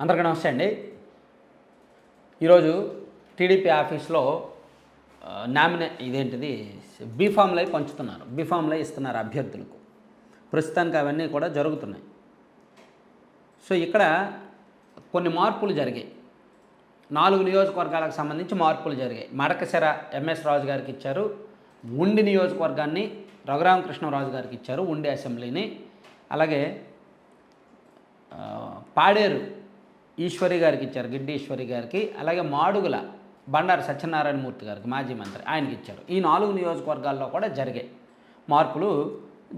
అందరికీ నమస్తే అండి. ఈరోజు టీడీపీ ఆఫీస్లో నామినే ఇదేంటిది బీఫామ్లు అయి పంచుతున్నారు. బీఫామ్లు అయి ఇస్తున్నారు అభ్యర్థులకు. ప్రస్తుతానికి అవన్నీ కూడా జరుగుతున్నాయి. సో ఇక్కడ కొన్ని మార్పులు జరిగాయి. నాలుగు నియోజకవర్గాలకు సంబంధించి మార్పులు జరిగాయి. మడకశిర ఎంఎస్ రాజు గారికి ఇచ్చారు. ఉండి నియోజకవర్గాన్ని రఘురామకృష్ణరాజు గారికి ఇచ్చారు. ఉండి అసెంబ్లీని. అలాగే పాడేరు ఈశ్వరి గారికి ఇచ్చారు గిడ్డి ఈశ్వరి గారికి. అలాగే మాడుగుల బండారు సత్యనారాయణ మూర్తి గారికి మాజీ మంత్రి ఆయనకి ఇచ్చారు. ఈ నాలుగు నియోజకవర్గాల్లో కూడా జరిగాయి మార్పులు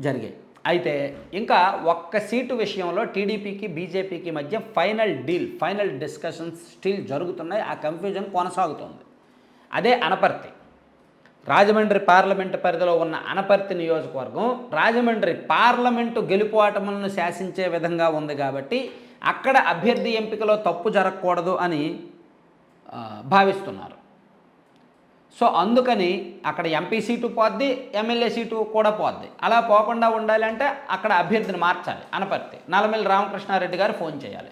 జరిగాయి. అయితే ఇంకా ఒక్క సీటు విషయంలో టీడీపీకి బీజేపీకి మధ్య final deal final discussions still జరుగుతున్నాయి. ఆ కన్ఫ్యూజన్ కొనసాగుతోంది. అదే అనపర్తి. రాజమండ్రి పార్లమెంటు పరిధిలో ఉన్న అనపర్తి నియోజకవర్గం రాజమండ్రి పార్లమెంటు గెలుపోటములను శాసించే విధంగా ఉంది కాబట్టి అక్కడ అభ్యర్థి ఎంపికలో తప్పు జరగకూడదు అని భావిస్తున్నారు. సో అందుకని అక్కడ ఎంపీ సీటు పోద్ది ఎమ్మెల్యే సీటు కూడా పోద్ది. అలా పోకుండా ఉండాలంటే అక్కడ అభ్యర్థిని మార్చాలి అనపర్తి. నల్లమిల్లి రామకృష్ణారెడ్డి గారు ఫోన్ చేయాలి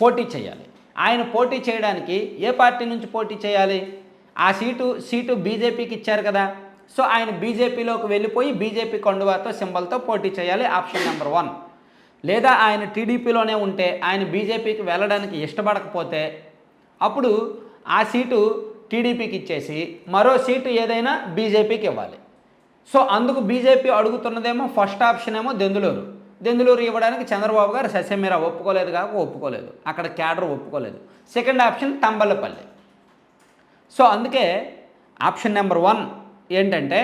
పోటీ చేయాలి. ఆయన పోటీ చేయడానికి ఏ పార్టీ నుంచి పోటీ చేయాలి? ఆ సీటు సీటు బీజేపీకి ఇచ్చారు కదా. సో ఆయన బీజేపీలోకి వెళ్ళిపోయి బీజేపీ కొండువాతో సింబల్తో పోటీ చేయాలి ఆప్షన్ నెంబర్ వన్. లేదా ఆయన టీడీపీలోనే ఉంటే ఆయన బీజేపీకి వెళ్ళడానికి ఇష్టపడకపోతే అప్పుడు ఆ సీటు టీడీపీకి ఇచ్చేసి మరో సీటు ఏదైనా బీజేపీకి ఇవ్వాలి. సో అందుకు బీజేపీ అడుగుతున్నదేమో ఫస్ట్ ఆప్షన్ ఏమో దెందులూరు. దెందులూరు ఇవ్వడానికి చంద్రబాబు గారు సస్యమీర ఒప్పుకోలేదు కాక ఒప్పుకోలేదు. అక్కడ క్యాడర్ ఒప్పుకోలేదు. సెకండ్ ఆప్షన్ తంబలపల్లి సో అందుకే ఆప్షన్ నెంబర్ వన్ ఏంటంటే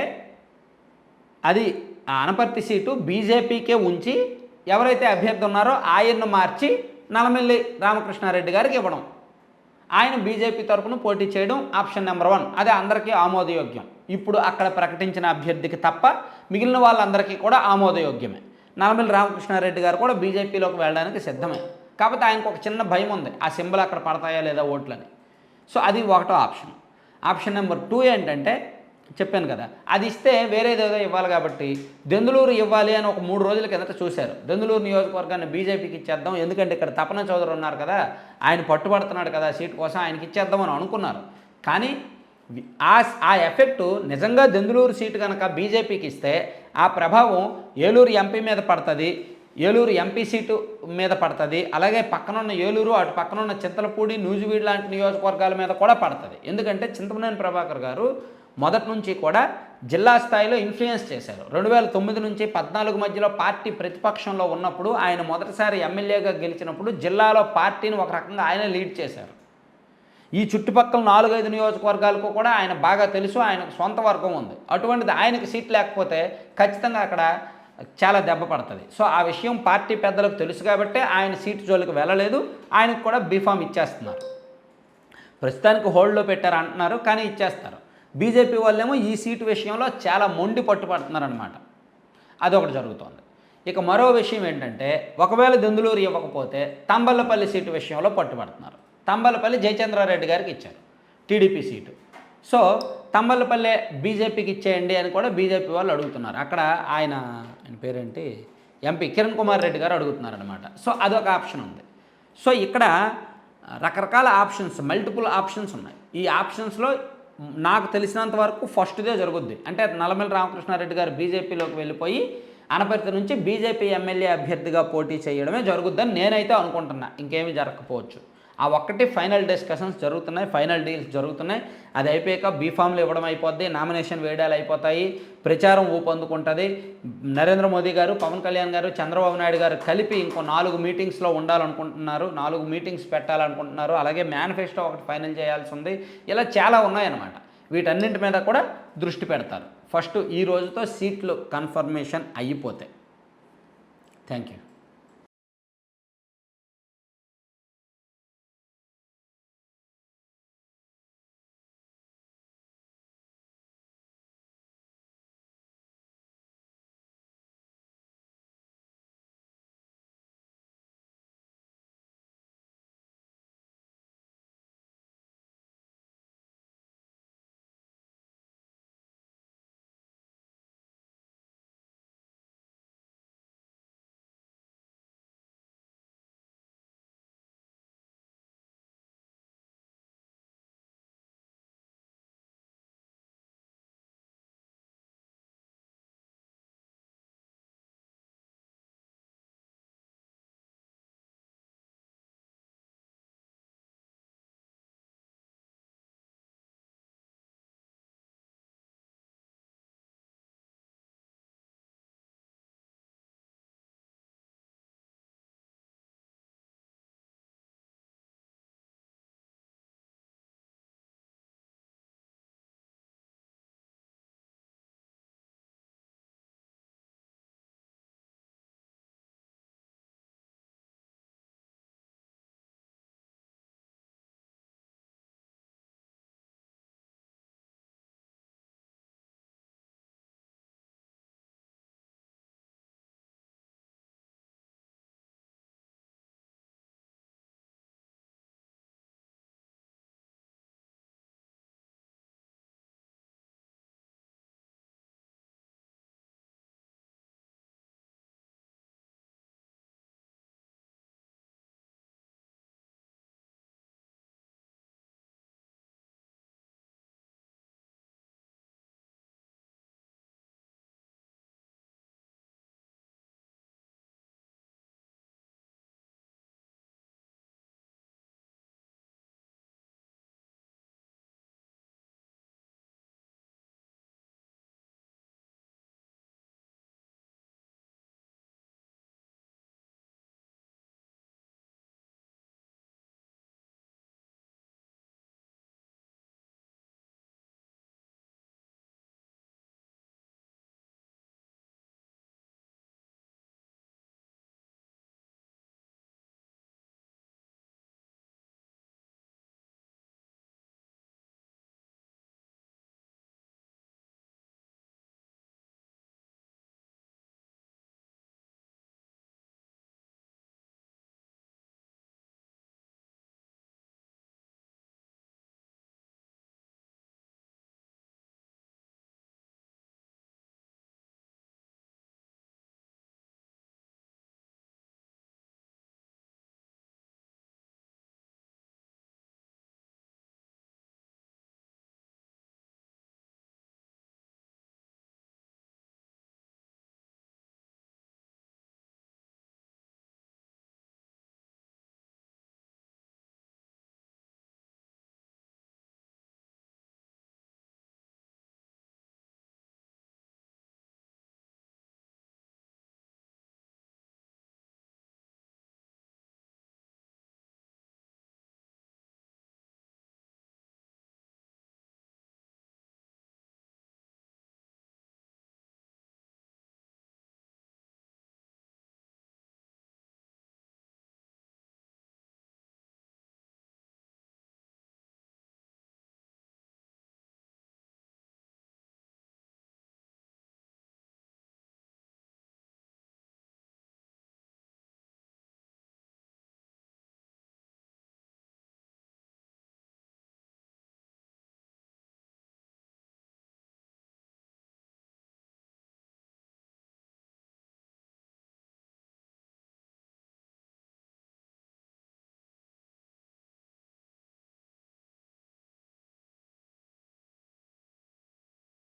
అది ఆనపర్తి అనపర్తి సీటు బీజేపీకే ఉంచి ఎవరైతే అభ్యర్థి ఉన్నారో ఆయన్ను మార్చి నలమిల్లి రామకృష్ణారెడ్డి గారికి ఇవ్వడం. ఆయన బీజేపీ తరపున పోటీ చేయడం ఆప్షన్ నెంబర్ వన్. అదే అందరికీ ఆమోదయోగ్యం. ఇప్పుడు అక్కడ ప్రకటించిన అభ్యర్థికి తప్ప మిగిలిన వాళ్ళందరికీ కూడా ఆమోదయోగ్యమే. నలమిల్లి రామకృష్ణారెడ్డి గారు కూడా బీజేపీలోకి వెళ్ళడానికి సిద్ధమే. కాకపోతే ఆయనకు ఒక చిన్న భయం ఉంది. ఆ సింబల్ అక్కడ పడతాయా లేదా ఓట్లని. సో అది ఒకటో ఆప్షన్. ఆప్షన్ నెంబర్ టూ ఏంటంటే చెప్పాను కదా. అది ఇస్తే వేరేదేదో ఇవ్వాలి కాబట్టి దెందులూరు ఇవ్వాలి అని ఒక మూడు రోజుల కిందట చూశారు. దెందులూరు నియోజకవర్గాన్ని బీజేపీకి ఇచ్చేద్దాం. ఎందుకంటే ఇక్కడ తపన చౌదరి ఉన్నారు కదా ఆయన పట్టుబడుతున్నాడు కదా సీట్ కోసం ఆయనకి ఇచ్చేద్దాం అని అనుకున్నారు. కానీ ఆ ఆ ఎఫెక్టు నిజంగా దెందులూరు సీటు కనుక బీజేపీకి ఇస్తే ఆ ప్రభావం ఏలూరు ఎంపీ మీద పడుతుంది ఏలూరు ఎంపీ సీటు మీద పడుతుంది అలాగే పక్కనున్న ఏలూరు అటు పక్కనున్న చింతలపూడి నూజివీడు లాంటి నియోజకవర్గాల మీద కూడా పడుతుంది. ఎందుకంటే చింతమనేని ప్రభాకర్ గారు మొదటి నుంచి కూడా జిల్లా స్థాయిలో ఇన్ఫ్లుయెన్స్ చేశారు. రెండు వేల తొమ్మిది నుంచి పద్నాలుగు మధ్యలో పార్టీ ప్రతిపక్షంలో ఉన్నప్పుడు ఆయన మొదటిసారి ఎమ్మెల్యేగా గెలిచినప్పుడు జిల్లాలో పార్టీని ఒక రకంగా ఆయన లీడ్ చేశారు. ఈ చుట్టుపక్కల నాలుగైదు నియోజకవర్గాలకు కూడా ఆయన బాగా తెలుసు ఆయనకు సొంత వర్గం ఉంది. అటువంటిది ఆయనకు సీట్ లేకపోతే ఖచ్చితంగా అక్కడ చాలా దెబ్బ పడుతుంది. సో ఆ విషయం పార్టీ పెద్దలకు తెలుసు కాబట్టి ఆయన సీటు జోలికి వెళ్ళలేదు ఆయనకు కూడా బీఫామ్ ఇచ్చేస్తున్నారు. ప్రస్తుతానికి హోల్డ్లో పెట్టారు అంటున్నారు కానీ ఇచ్చేస్తారు. బీజేపీ వాళ్ళేమో ఈ సీటు విషయంలో చాలా మొండి పట్టుపడుతున్నారనమాట అదొకటి జరుగుతోంది. ఇక మరో విషయం ఏంటంటే ఒకవేళ దెందులూరు ఇవ్వకపోతే తంబలపల్లి సీటు విషయంలో పట్టుబడుతున్నారు. తంబలపల్లి జయచంద్రారెడ్డి గారికి ఇచ్చారు టీడీపీ సీటు. సో తంబలపల్లె బీజేపీకి ఇచ్చేయండి అని కూడా బీజేపీ వాళ్ళు అడుగుతున్నారు. అక్కడ ఆయన ఆయన పేరేంటి? ఎంపీ కిరణ్ కుమార్ రెడ్డి గారు అడుగుతున్నారు అనమాట సో అదొక ఆప్షన్ ఉంది. సో ఇక్కడ రకరకాల ఆప్షన్స్ మల్టిపుల్ ఆప్షన్స్ ఉన్నాయి. ఈ ఆప్షన్స్లో నాకు తెలిసినంత వరకు ఫస్ట్దే జరుగుద్ది. అంటే నల్లమల్లి రామకృష్ణారెడ్డి గారు బీజేపీలోకి వెళ్ళిపోయి అనపర్తి నుంచి బీజేపీ ఎమ్మెల్యే అభ్యర్థిగా పోటీ చేయడమే జరుగుద్దని నేనైతే అనుకుంటున్నా. ఇంకేమీ జరగకపోవచ్చు. ఆ ఒక్కటి ఫైనల్ డిస్కషన్స్ జరుగుతున్నాయి ఫైనల్ డీల్స్ జరుగుతున్నాయి. అది అయిపోయాక బీఫామ్లు ఇవ్వడం అయిపోద్ది నామినేషన్ వేయడాలు అయిపోతాయి ప్రచారం ఊపందుకుంటుంది. నరేంద్ర మోదీ గారు పవన్ కళ్యాణ్ గారు చంద్రబాబు నాయుడు గారు కలిపి ఇంకో నాలుగు మీటింగ్స్లో ఉండాలనుకుంటున్నారు నాలుగు మీటింగ్స్ పెట్టాలనుకుంటున్నారు. అలాగే మేనిఫెస్టో ఒకటి ఫైనల్ చేయాల్సి ఉంది ఇలా చాలా ఉన్నాయన్నమాట. వీటన్నింటి మీద కూడా దృష్టి పెడతారు. ఫస్ట్ ఈ రోజుతో సీట్లు కన్ఫర్మేషన్ అయిపోతాయి థ్యాంక్ యూ.